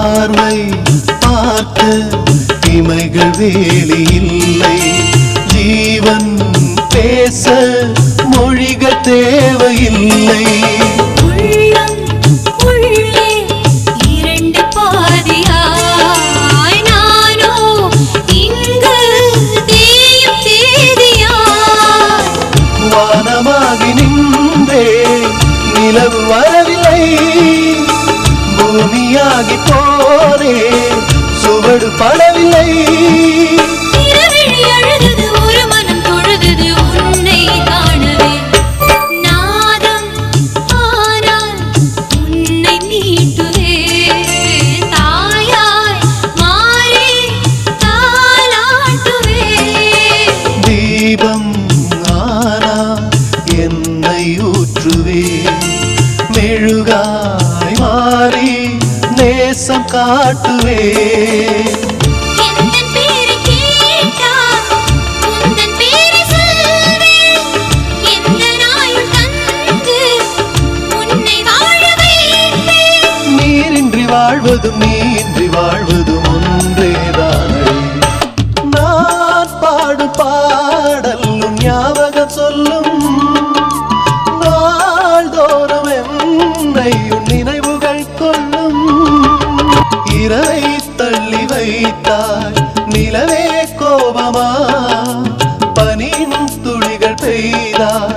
பார்வை பார்க்க இமைகள் வேலி இல்லை. ஜீவன் பேச மொழிகள் தேவையில்லை. உள்ளம் உள்ளே தீபம் ஆனா என்னை ஊற்றுவே. மெழுகாய் மாறி நேசம் காட்டுவே நீரின்றி வாழ்வதும் நீன்றி வாழ்வதும் ஒன்றேதானே. நான் பாடும் பாடலும் ஞாபகம் சொல்லும். நாள்தோறும் என்னை நினைவுகள் கொள்ளும். கோபமா? பனியின் துளிகள் பெய்தா?